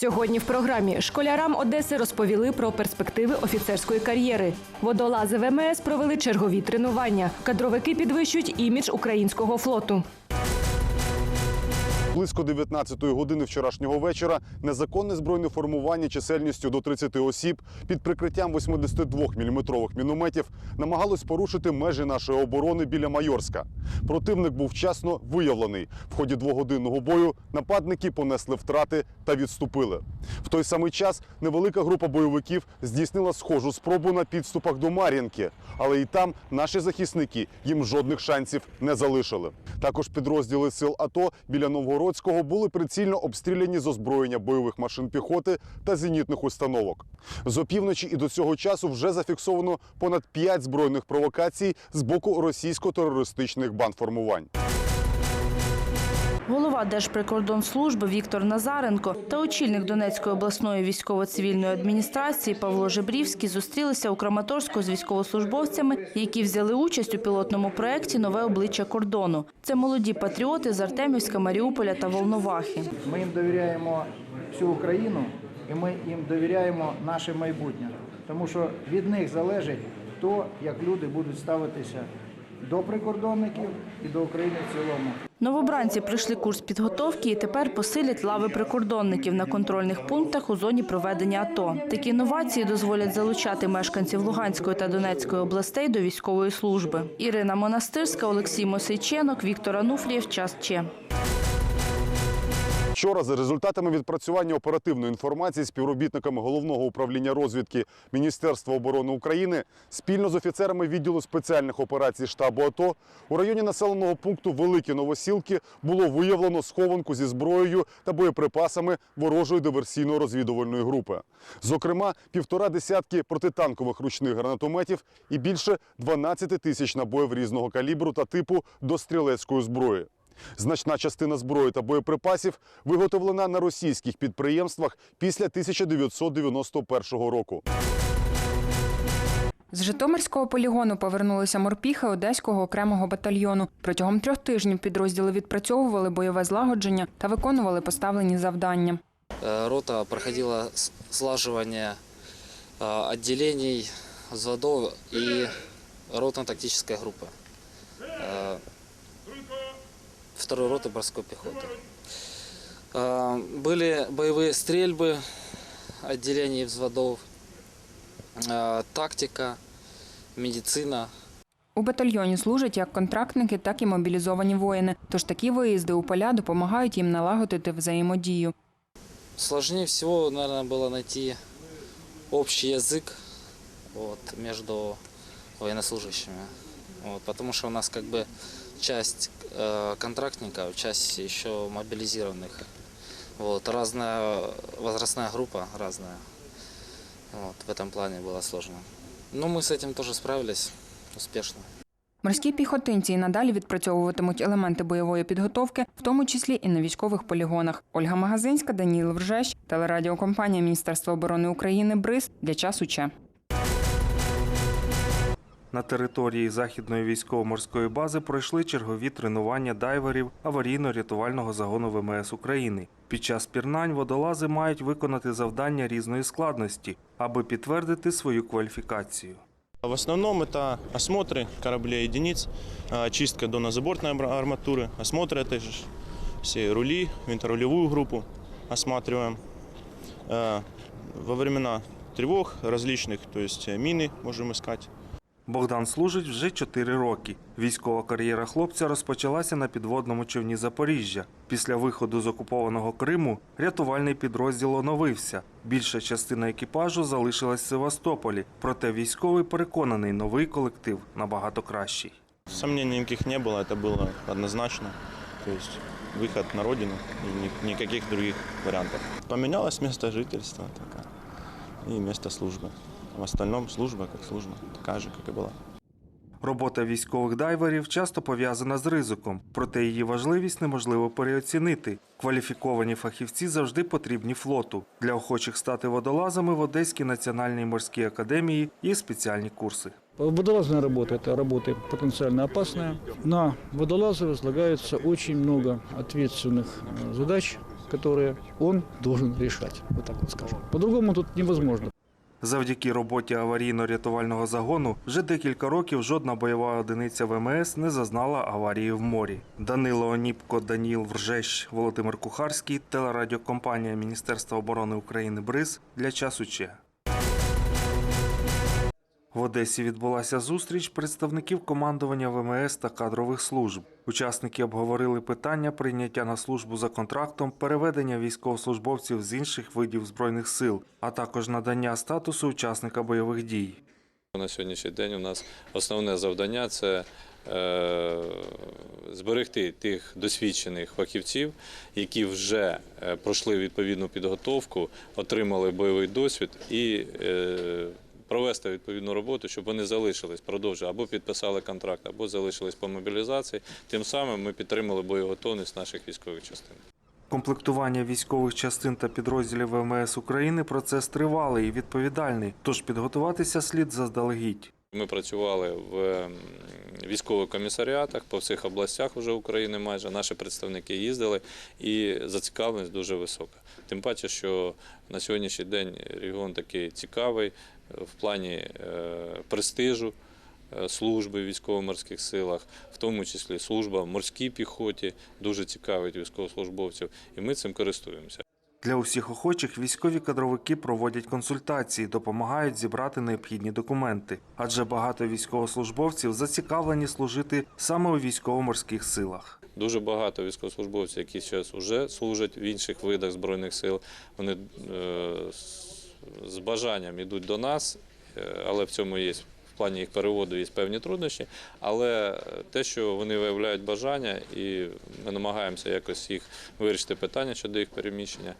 Сьогодні в програмі школярам Одеси розповіли про перспективи офіцерської кар'єри. Водолази ВМС провели чергові тренування. Кадровики підвищують імідж українського флоту. Близько 19-ї години вчорашнього вечора незаконне збройне формування чисельністю до 30 осіб під прикриттям 82-мм мінометів намагалось порушити межі нашої оборони біля Майорська. Противник був вчасно виявлений. В ході двогодинного бою нападники понесли втрати та відступили. В той самий час невелика група бойовиків здійснила схожу спробу на підступах до Мар'їнки, але і там наші захисники їм жодних шансів не залишили. Також підрозділи сил АТО біля Новгородського були прицільно обстріляні з озброєння бойових машин піхоти та зенітних установок. З опівночі і до цього часу вже зафіксовано понад 5 збройних провокацій з боку російсько-терористичних бандформувань. Голова Держприкордонслужби Віктор Назаренко та очільник Донецької обласної військово-цивільної адміністрації Павло Жебрівський зустрілися у Краматорську з військовослужбовцями, які взяли участь у пілотному проєкті Нове обличчя кордону. Це молоді патріоти з Артемівська, Маріуполя та Волновахи. Ми їм довіряємо всю Україну і ми їм довіряємо наше майбутнє, тому що від них залежить то, як люди будуть ставитися до прикордонників і до України в цілому. Новобранці пройшли курс підготовки і тепер посилять лави прикордонників на контрольних пунктах у зоні проведення АТО. Такі новації дозволять залучати мешканців Луганської та Донецької областей до військової служби. Ірина Монастирська, Олексій Мосейченок, Віктор Ануфрієв. Час Че. Вчора за результатами відпрацювання оперативної інформації співробітниками головного управління розвідки Міністерства оборони України спільно з офіцерами відділу спеціальних операцій штабу АТО у районі населеного пункту Великі Новосілки було виявлено схованку зі зброєю та боєприпасами ворожої диверсійно-розвідувальної групи. Зокрема, півтора десятки протитанкових ручних гранатометів і більше 12 тисяч набоїв різного калібру та типу до стрілецької зброї. Значна частина зброї та боєприпасів виготовлена на російських підприємствах після 1991 року. З Житомирського полігону повернулися морпіхи Одеського окремого батальйону. Протягом трьох тижнів підрозділи відпрацьовували бойове злагодження та виконували поставлені завдання. Э, Рота проходила с- слаживание э, отделений, взводов и ротно-тактической группы. Э, Второй роты морской пехоты. Э, Были боевые стрельбы отделений взводов, э, тактика, медицина, У батальйоні служать як контрактники, так і мобілізовані воїни. Тож такі виїзди у поля допомагають їм налагодити взаємодію. Сложнее всего, наверное, было найти общий язык вот, между военнослужащими. Вот, потому что у нас как бы часть э, контрактников, часть еще мобилизированных. Вот, разная возрастная группа, разная. Вот, в этом плане было сложно. Но мы с этим тоже справились успешно. Морські піхотинці і надалі відпрацьовуватимуть елементи бойової підготовки, в тому числі і на військових полігонах. Ольга Магазинська, Даніл Вржещ, телерадіокомпанія Міністерства оборони України БРИЗ для часу Че. На території західної військово-морської бази пройшли чергові тренування дайверів аварійно-рятувального загону ВМС України. Під час пірнань водолази мають виконати завдання різної складності, аби підтвердити свою кваліфікацію. В основном это осмотры кораблей и единиц, а, очистка донозабортной абра- арматуры, осмотры это же все рули, винторулевую группу осматриваем. А, Во времена тревог различных, то есть э, мины можем искать. Богдан служить вже 4 роки. Військова кар'єра хлопця розпочалася на підводному човні Запоріжжя. Після виходу з окупованого Криму рятувальний підрозділ оновився. Більша частина екіпажу залишилась в Севастополі, проте військовий переконаний, новий колектив набагато кращий. Сомнений никаких не было, это было однозначно. То есть выход на родину и ни- никаких других вариантов. Поменялось место жительства такая, и место службы. В остальном служба как служба, такая же, как и была. Робота військових дайверів часто пов'язана з ризиком, проте її важливість неможливо переоцінити. Кваліфіковані фахівці завжди потрібні флоту. Для охочих стати водолазами в Одеській національній морській академії є спеціальні курси. Водолазная работа – это работа потенциально опасная. На водолаза возлагается очень много ответственных э, задач, которые он должен решать, вот так вот скажем. По-другому тут невозможно. Завдяки роботі аварійно-рятувального загону вже декілька років жодна бойова одиниця ВМС не зазнала аварії в морі. Данило Оніпко, Даніл Вржещ, Володимир Кухарський, телерадіокомпанія Міністерства оборони України БРИЗ для часу Че. В Одесі відбулася зустріч представників командування ВМС та кадрових служб. Учасники обговорили питання прийняття на службу за контрактом, переведення військовослужбовців з інших видів збройних сил, а також надання статусу учасника бойових дій. На сьогоднішній день у нас основне завдання це е, зберегти тих досвідчених фахівців, які вже е, пройшли відповідну підготовку, отримали бойовий досвід і е, провести відповідну роботу, щоб вони залишились, продовжили або підписали контракт, або залишились по мобілізації. Тим самим ми підтримали боєготовність наших військових частин. Комплектування військових частин та підрозділів ВМС України процес тривалий і відповідальний, тож підготуватися слід заздалегідь. Ми працювали в військових комісаріатах по всіх областях вже України майже. Наші представники їздили і зацікавленість дуже висока. Тим паче, що на сьогоднішній день регіон такий цікавий е, в плані е, престижу е, служби в військово-морських силах, в тому числі служба в морській піхоті дуже цікавить військовослужбовців, і ми цим користуємося. Для усіх охочих військові кадровики проводять консультації, допомагають зібрати необхідні документи, адже багато військовослужбовців зацікавлені служити саме у військово-морських силах. Дуже багато військовослужбовців, які зараз вже служать в інших видах збройних сил. Вони е, з- бажанням йдуть до нас, е, але в цьому є плані їх переводу є певні труднощі. Але те, що вони виявляють бажання, і ми намагаємося якось їх вирішити питання щодо їх переміщення.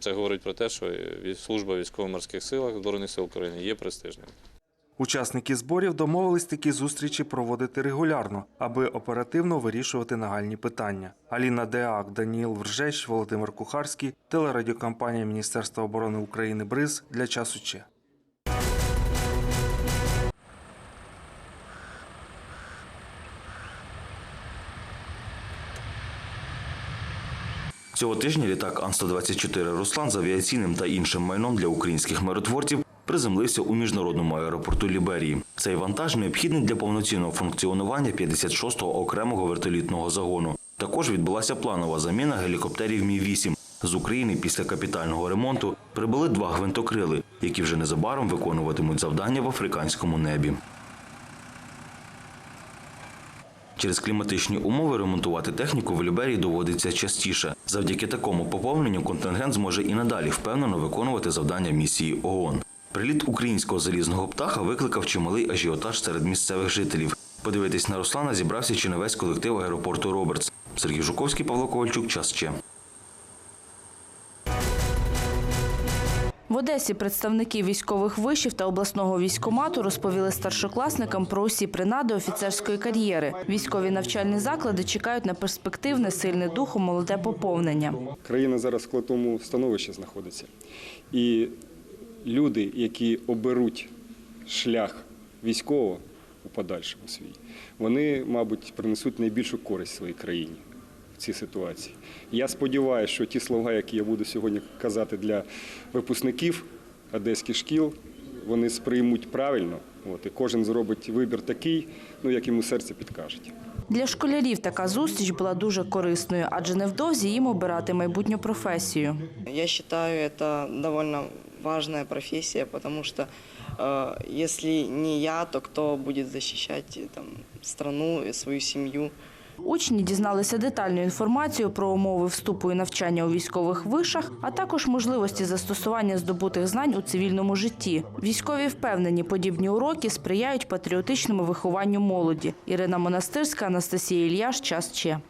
Це говорить про те, що служба військово-морських силах Збройних сил України є престижною. Учасники зборів домовились такі зустрічі проводити регулярно, аби оперативно вирішувати нагальні питання. Аліна Деак, Даніл Вржещ, Володимир Кухарський, телерадіокомпанія Міністерства оборони України БРИЗ для часу Че. Цього тижня літак Ан-124 Руслан з авіаційним та іншим майном для українських миротворців приземлився у міжнародному аеропорту Ліберії. Цей вантаж необхідний для повноцінного функціонування 56-го окремого вертолітного загону. Також відбулася планова заміна гелікоптерів Мі-8. З України після капітального ремонту прибули два гвинтокрили, які вже незабаром виконуватимуть завдання в африканському небі. Через кліматичні умови ремонтувати техніку в Люберії доводиться частіше. Завдяки такому поповненню контингент зможе і надалі впевнено виконувати завдання місії ООН. Приліт українського залізного птаха викликав чималий ажіотаж серед місцевих жителів. Подивитись на Руслана зібрався чи не весь колектив аеропорту Робертс. Сергій Жуковський, Павло Ковальчук, час ще. Одесі представники військових вишів та обласного військомату розповіли старшокласникам про усі принади офіцерської кар'єри. Військові навчальні заклади чекають на перспективне, сильне духом молоде поповнення. Країна зараз в складному становищі знаходиться. І люди, які оберуть шлях військового у подальшому свій, вони, мабуть, принесуть найбільшу користь своїй країні цій ситуації. Я сподіваюся, що ті слова, які я буду сьогодні казати для випускників одеських шкіл, вони сприймуть правильно. От, і кожен зробить вибір такий, ну як йому серце підкажуть. Для школярів така зустріч була дуже корисною, адже невдовзі їм обирати майбутню професію. Я считаю, это довольно важная профессия, потому что э, если не я, то кто будет защищать э, там, страну и свою семью? Учні дізналися детальну інформацію про умови вступу і навчання у військових вишах, а також можливості застосування здобутих знань у цивільному житті. Військові впевнені, подібні уроки сприяють патріотичному вихованню молоді. Ірина Монастирська, Анастасія Ільяш, час Че.